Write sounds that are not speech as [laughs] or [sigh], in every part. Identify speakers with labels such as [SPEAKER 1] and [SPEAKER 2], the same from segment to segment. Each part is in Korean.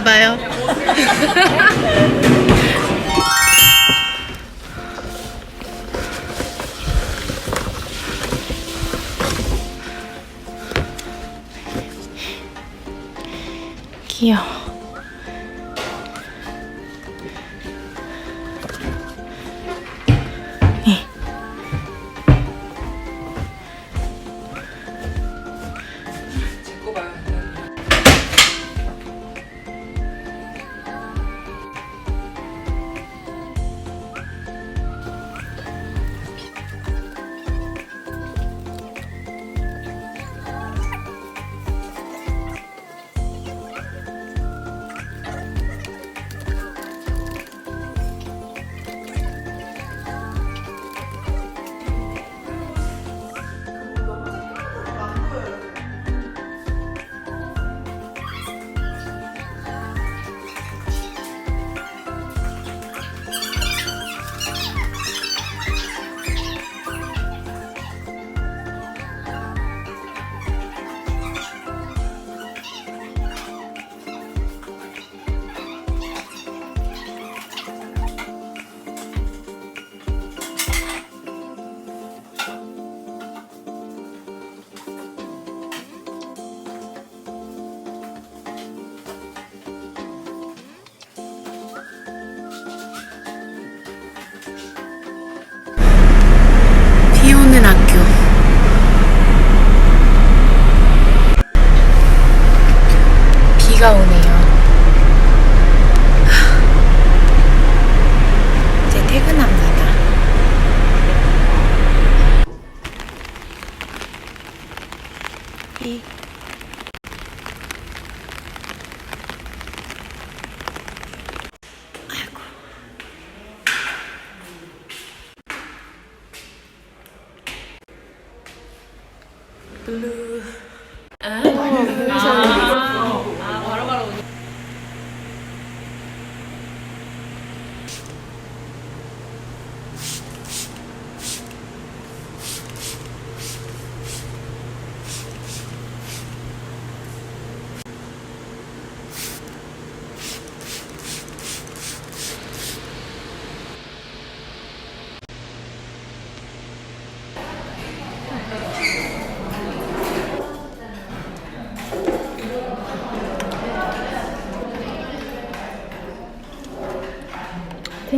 [SPEAKER 1] 여러분들 이거 생선가스인가 봐요. [laughs] 귀여워. 블루.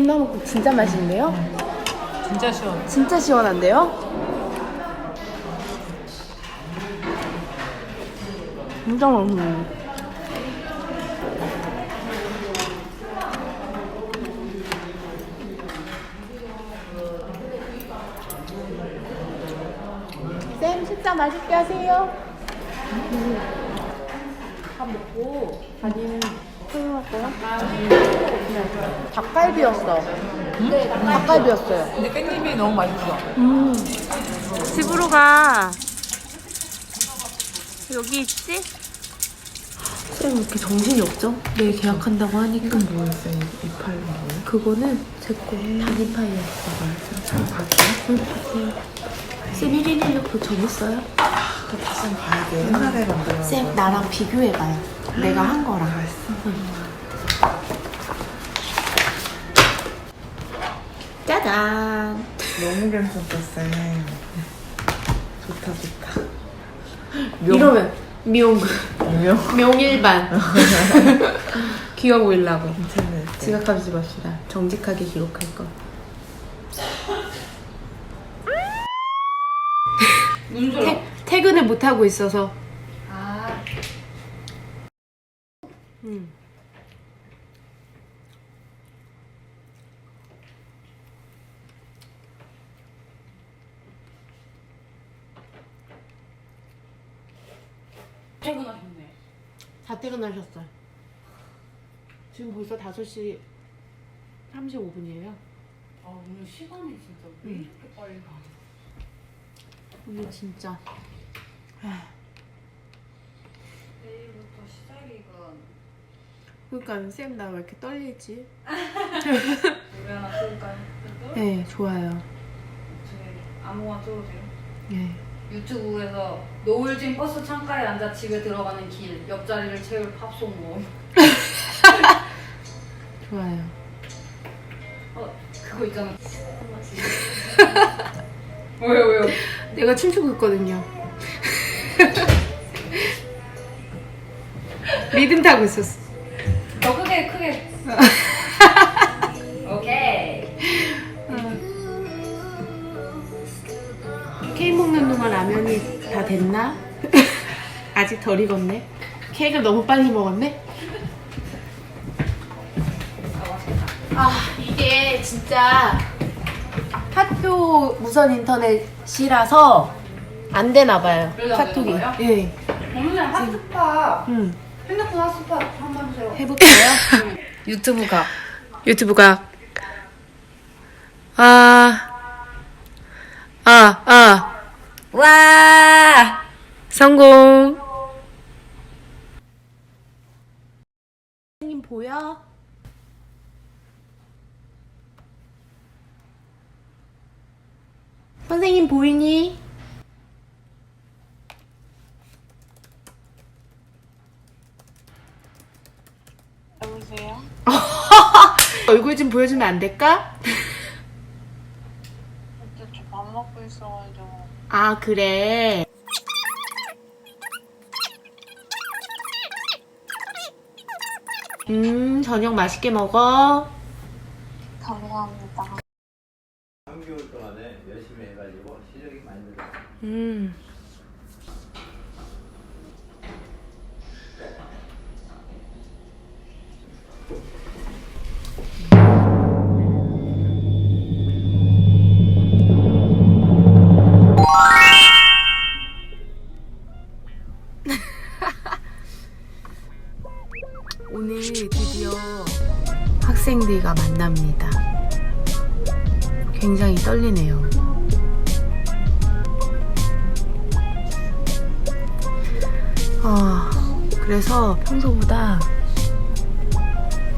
[SPEAKER 1] 콩나물국 진짜 맛있는데요?
[SPEAKER 2] 진짜 시원.
[SPEAKER 1] 진짜 시원한데요? 진짜 맛있네. 쌤 식사 맛있게 하세요. 밥 먹고 자기는 수영할 거야? 닭갈비였어. 네, 닭갈비였어요.
[SPEAKER 2] 근데 깻잎이 너무 맛있어.
[SPEAKER 1] 음. 집으로 가. 여기 있지? 쌤, 왜 이렇게 정신이 없죠? 내일 계약한다고 하니까.
[SPEAKER 2] 뭐였어요? 이팔 뭐예요?
[SPEAKER 1] 그거는 제 거. 단위파이였어.
[SPEAKER 2] 참 봤어요?
[SPEAKER 1] 응, 쌤 1인 1력 그거 정했어요?
[SPEAKER 2] 그거 다시 한번 봐야 돼. 옛날에 만들어.
[SPEAKER 1] 쌤, 나랑 비교해봐요. 내가 한 거랑. 짜잔.
[SPEAKER 2] 너무 괜찮다, 쌤. 좋다, 좋다.
[SPEAKER 1] 이러면 미용,
[SPEAKER 2] 명.
[SPEAKER 1] 명일반. 귀여워 보이려고.
[SPEAKER 2] 괜찮네. 쌤.
[SPEAKER 1] 지각하지 맙시다. 정직하게 기록할 거. 태, 퇴근을 못 하고 있어서. 음.
[SPEAKER 3] 퇴근하셨네.
[SPEAKER 1] 다 퇴근하셨어요. 지금 벌써 5시 35분이에요.
[SPEAKER 3] 아 오늘 시간이 진짜 왜 이렇게 빨리 가?
[SPEAKER 1] 오늘 진짜.
[SPEAKER 3] 내일부터 시작이가
[SPEAKER 1] 그러니까 쌤 나 왜 이렇게 떨리지?
[SPEAKER 3] 노래 하나? 그래도
[SPEAKER 1] 네, 좋아요.
[SPEAKER 3] 저희 아무거나 틀어도 돼요?
[SPEAKER 1] 네.
[SPEAKER 3] 유튜브에서 노을진 버스 창가에 앉아 집에 들어가는 길 옆자리를 채울 팝송모 [laughs]
[SPEAKER 1] 좋아요.
[SPEAKER 3] 어 그거 있잖아 [laughs] 왜요 왜요
[SPEAKER 1] 내가 춤추고 있거든요. [laughs] 리듬 타고 있었어.
[SPEAKER 3] 더 크게 크게 오케이
[SPEAKER 1] 케이크 먹는 동안 라면이 다 됐나? [laughs] 아직 덜 익었네. 케이크를 너무 빨리 먹었네. 아 이게 진짜 학교 무선 인터넷이라서 안 되나 봐요.
[SPEAKER 3] 그래서 안
[SPEAKER 1] 카톡이.
[SPEAKER 3] 되는? 예. 오늘 핫스팟
[SPEAKER 1] 음.
[SPEAKER 3] 핸드폰 핫스팟 한번 해주세요
[SPEAKER 1] 해볼까요?
[SPEAKER 3] 유튜브가
[SPEAKER 1] 유튜브가 아, 아, 아, 와, 성공. 선생님 보여? 선생님 보이니?
[SPEAKER 4] 여보세요? [laughs]
[SPEAKER 1] 얼굴 좀 보여주면 안 될까?
[SPEAKER 4] 저밥 먹고 있어가지고
[SPEAKER 1] 아, 그래. 음, 저녁 맛있게 먹어.
[SPEAKER 4] 감사합니다.
[SPEAKER 5] 3개월 동안에 열심히 해가지고 실력이 많이 늘었어요.
[SPEAKER 1] 음. 만납니다. 굉장히 떨리네요. 아, 그래서 평소보다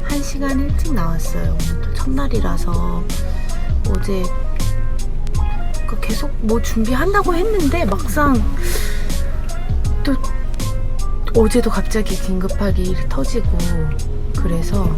[SPEAKER 1] 한 시간 일찍 나왔어요. 오늘 또 첫날이라서 어제 그 계속 뭐 준비한다고 했는데 막상 또 어제도 갑자기 긴급하게 일이 터지고 그래서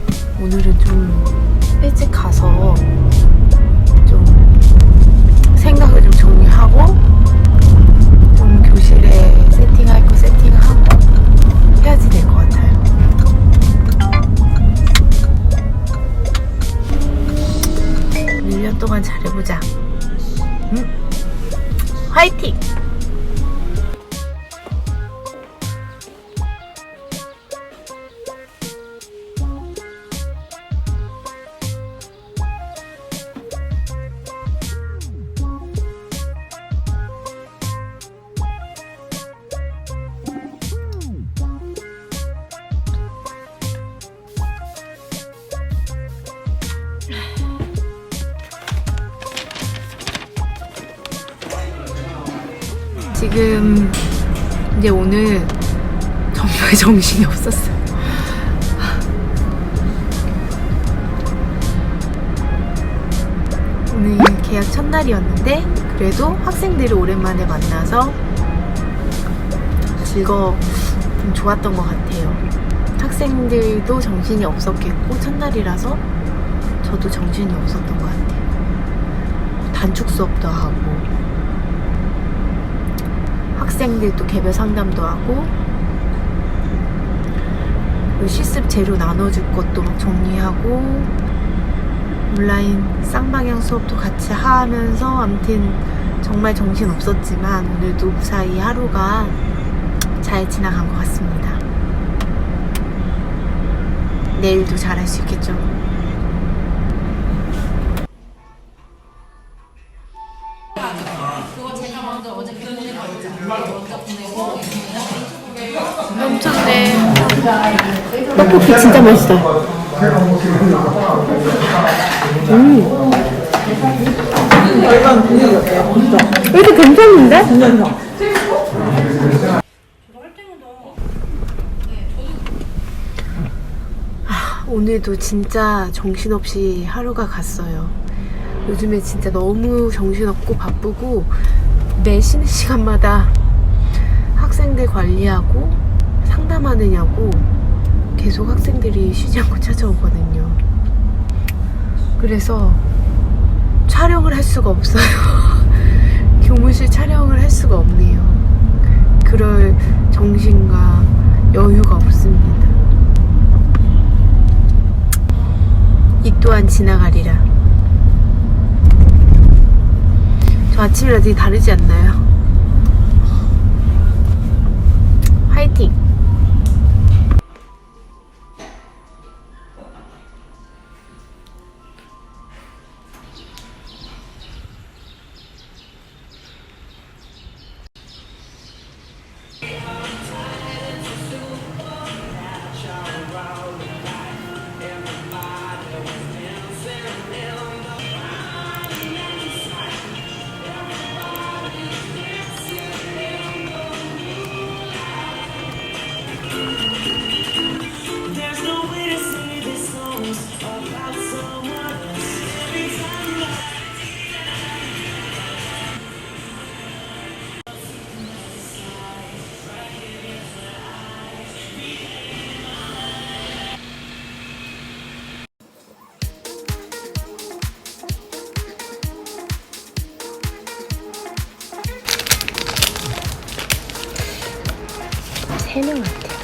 [SPEAKER 1] 지금 이제 오늘 정말 [laughs] 정신이 없었어요. 오늘 계약 첫날이었는데 그래도 학생들을 오랜만에 만나서 즐거 좀 좋았던 것 같아요. 학생들도 정신이 없었겠고 첫날이라서 저도 정신이 없었던 것 같아요. 단축 수업도 하고 학생들도 개별 상담도 하고 그 실습 재료 나눠줄 것도 막 정리하고 온라인 쌍방향 수업도 같이 하면서 아무튼 정말 정신 없었지만 오늘도 무사히 하루가 잘 지나간 것 같습니다. 내일도 잘할 수 있겠죠. 떡볶이 진짜 맛있어. 음. 이렇게 괜찮은데? 아, 오늘도 진짜 정신없이 하루가 갔어요. 요즘에 진짜 너무 정신없고 바쁘고 매 쉬는 시간마다 학생들 관리하고 상담하느냐고 계속 학생들이 쉬지 않고 찾아오거든요. 그래서 촬영을 할 수가 없어요. [laughs] 교무실 촬영을 할 수가 없네요. 그럴 정신과 여유가 없습니다. 이 또한 지나가리라. 저 아침이랑 되게 다르지 않나요? 화이팅! 세명 같아요.